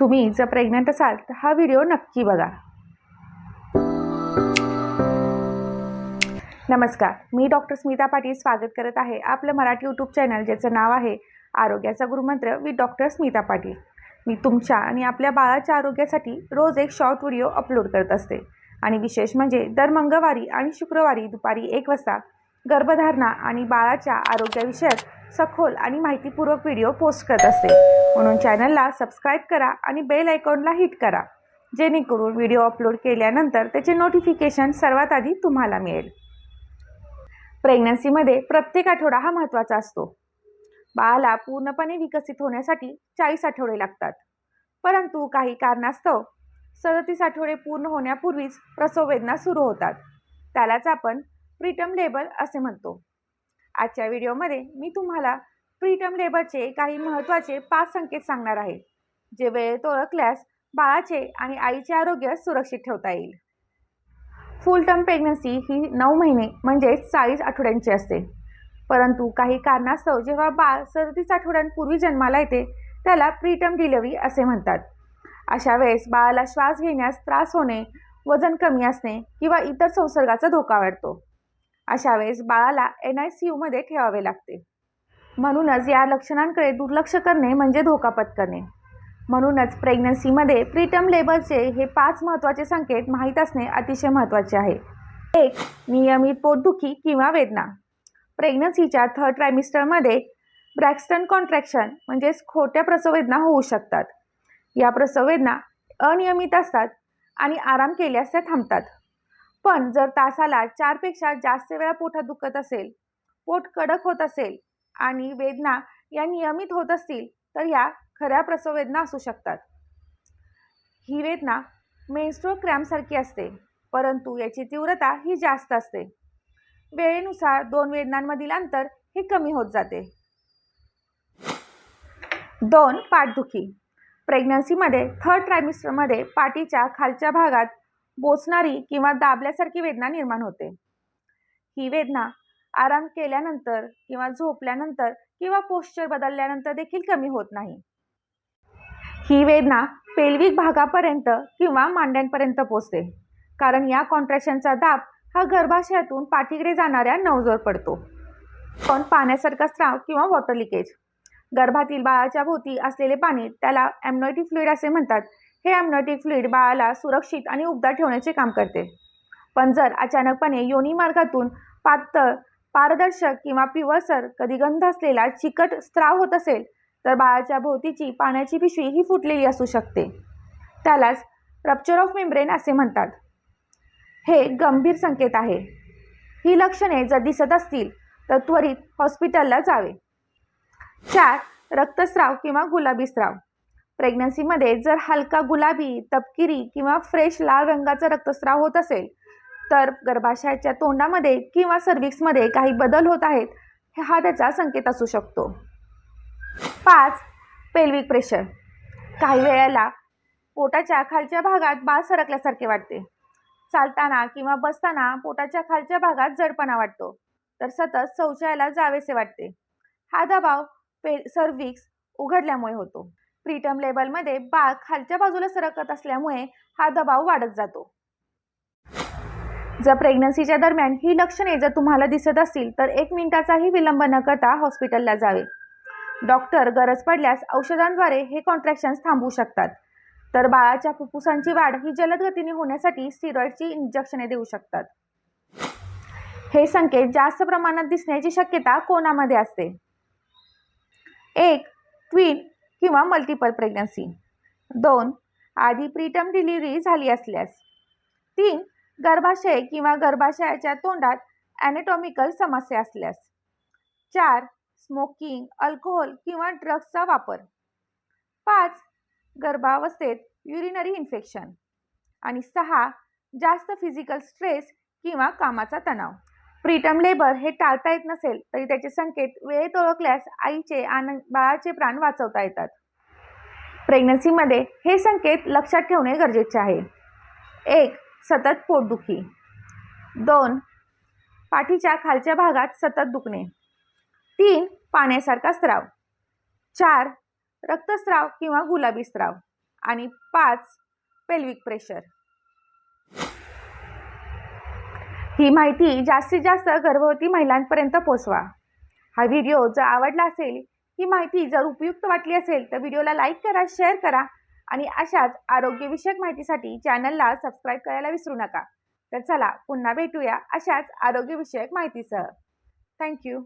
तुम्ही जर प्रेग्नंट असाल तर हा व्हिडिओ नक्की बघा. नमस्कार मी डॉक्टर स्मिता पाटील स्वागत करत आहे आपलं मराठी यूट्यूब चॅनल ज्याचं नाव आहे आरोग्याचा गुरुमंत्र विथ डॉक्टर स्मिता पाटील. मी तुमच्या आणि आपल्या बाळाच्या आरोग्यासाठी रोज एक शॉर्ट व्हिडिओ अपलोड करत असते. आणि विशेष म्हणजे दर मंगळवारी आणि शुक्रवारी दुपारी एक वाजता गर्भधारणा आणि बाळाच्या आरोग्याविषयक सखोल आणि माहितीपूर्वक व्हिडिओ पोस्ट करत असते म्हणून चॅनलला सबस्क्राईब करा आणि बेल आयकॉनला हिट करा जेणेकरून व्हिडिओ अपलोड केल्यानंतर त्याचे नोटिफिकेशन सर्वात आधी तुम्हाला मिळेल. प्रेग्नन्सीमध्ये प्रत्येक आठवडा हा महत्त्वाचा असतो. बाळाला पूर्णपणे विकसित होण्यासाठी चाळीस आठवडे लागतात. परंतु काही कारणास्तव सदतीस आठवडे पूर्ण होण्यापूर्वीच प्रसव वेदना सुरू होतात. त्यालाच आपण प्रीटम लेबर असे म्हणतो. आजच्या व्हिडिओमध्ये मी तुम्हाला प्रीटम लेबरचे काही महत्त्वाचे पाच संकेत सांगणार आहे. जे वेळेत ओळखल्यास बाळाचे आणि आईचे आरोग्य सुरक्षित ठेवता येईल. फुल टर्म प्रेग्नन्सी ही नऊ महिने म्हणजेच चाळीस आठवड्यांची असते. परंतु काही कारणास्तव जेव्हा बाळ सदतीस आठवड्यांपूर्वी जन्माला येते त्याला प्रीटम डिलिव्हरी असे म्हणतात. अशा वेळेस बाळाला श्वास घेण्यास त्रास होणे वजन कमी असणे किंवा इतर संसर्गाचा धोका वाढतो. अशा वेळेस बाळाला एन आय सी यूमध्ये ठेवावे लागते. म्हणूनच या लक्षणांकडे दुर्लक्ष करणे म्हणजे धोका पत्करणे. म्हणूनच प्रेग्नन्सीमध्ये प्रीटम लेबरचे हे पाच महत्त्वाचे संकेत माहीत असणे अतिशय महत्त्वाचे आहे. एक नियमित पोटदुखी किंवा वेदना. प्रेग्नन्सीच्या थर्ड ट्रायमिस्टरमध्ये ब्रॅक्स्टन कॉन्ट्रॅक्शन म्हणजेच खोट्या प्रसववेदना होऊ शकतात. या प्रसववेदना अनियमित असतात आणि आराम केल्यास त्या थांबतात. पण जर तासाला चारपेक्षा जास्त वेळा पोटात दुखत असेल पोट कडक होत असेल आणि वेदना या नियमित होत असतील तर या खऱ्या प्रसववेदना असू शकतात. ही वेदना मेन्स्ट्रो क्रॅमसारखी असते परंतु याची तीव्रता ही जास्त असते. वेळेनुसार दोन वेदनांमधील अंतर हे कमी होत जाते. दोन पाठदुखी. प्रेग्नन्सीमध्ये थर्ड ट्रायमिस्टरमध्ये पाठीच्या खालच्या भागात बोचणारी किंवा दाबल्यासारखी वेदना निर्माण होते. ही वेदना आराम केल्यानंतर किंवा झोपल्यानंतर किंवा पोश्चर बदलल्यानंतर देखील कमी होत नाही. ही वेदना पेल्विक भागापर्यंत किंवा मांड्यांपर्यंत पोचते. कारण या कॉन्ट्रॅक्शनचा दाब हा गर्भाशयातून पाठीकडे जाणाऱ्या नवजोर पडतो. पण पाण्यासारखा स्त्राव किंवा वॉटर लिकेज गर्भातील बाळाच्या भोवती असलेले पाणी त्याला ॲम्नॉयटी फ्लुईड असे म्हणतात हे ॲम्नोटिक फ्लुइड बाळाला सुरक्षित आणि उबदार ठेवण्याचे काम करते. पण जर अचानकपणे योनी मार्गातून पातळ पारदर्शक किंवा पिवळसर कधी गंध असलेला चिकट स्त्राव होत असेल तर बाळाच्या भोवतीची पाण्याची पिशवी ही फुटलेली असू शकते. त्यालाच रप्चर ऑफ मेम्ब्रेन असे म्हणतात. हे गंभीर संकेत आहे. ही लक्षणे जर दिसत असतील तर त्वरित हॉस्पिटलला जावे. चार रक्तस्राव किंवा गुलाबी स्राव. प्रेग्नन्सीमध्ये जर हलका गुलाबी तपकिरी किंवा फ्रेश लाल रंगाचा रक्तस्राव होत असेल तर गर्भाशयाच्या तोंडामध्ये किंवा सर्विक्समध्ये काही बदल होत आहेत हा त्याचा संकेत असू शकतो. पाच पेल्विक प्रेशर काही वेळेला पोटाच्या खालच्या भागात बाळ सरकल्यासारखे वाटते. चालताना किंवा बसताना पोटाच्या खालच्या भागात जडपणा वाटतो तर सतत शौचालयाला जावेसे वाटते. हा दबाव पे सर्विक्स उघडल्यामुळे होतो. प्रीटम लेबलमध्ये बाळ खालच्या बाजूला सरकत असल्यामुळे हा दबाव वाढत जातो. जर प्रेग्नन्सीच्या दरम्यान ही लक्षणे जर तुम्हाला दिसत असतील तर एक मिनिटाचाही विलंब न करता हॉस्पिटलला जावे. डॉक्टर गरज पडल्यास औषधांद्वारे हे कॉन्ट्रॅक्शन्स थांबवू शकतात. तर बाळाच्या फुफ्फुसांची वाढ ही जलद गतीने होण्यासाठी स्टिरॉइडची इंजेक्शने देऊ शकतात. हे संकेत जास्त प्रमाणात दिसण्याची शक्यता कोणामध्ये असते? एक ट्विन किंवा मल्टिपल प्रेग्नन्सी दोन आधी प्रीटम डिलिव्हरी झाली असल्यास. तीन गर्भाशय किंवा गर्भाशयाच्या तोंडात ॲनेटॉमिकल समस्या असल्यास. चार स्मोकिंग अल्कोहोल किंवा ड्रग्सचा वापर. पाच गर्भावस्थेत युरिनरी इन्फेक्शन आणि सहा जास्त फिजिकल स्ट्रेस किंवा कामाचा तणाव. प्रीटम लेबर हे टाळता येत नसेल तरी त्याचे संकेत वेळेत ओळखल्यास आईचे आणि बाळाचे प्राण वाचवता येतात. प्रेग्नन्सीमध्ये हे संकेत लक्षात ठेवणे गरजेचे आहे. एक सतत पोटदुखी. दोन पाठीच्या खालच्या भागात सतत दुखणे. तीन पाण्यासारखा स्राव. चार रक्तस्राव किंवा गुलाबी स्त्राव आणि पाच पेल्विक प्रेशर ही माहिती जास्तीत जास्त गर्भवती महिलांपर्यंत पोचवा. हा व्हिडिओ जर आवडला असेल ही माहिती जर उपयुक्त वाटली असेल तर व्हिडिओला लाईक करा शेअर करा आणि अशाच आरोग्यविषयक माहितीसाठी चॅनलला सबस्क्राईब करायला विसरू नका. तर चला पुन्हा भेटूया अशाच आरोग्यविषयक माहितीसह. थँक्यू.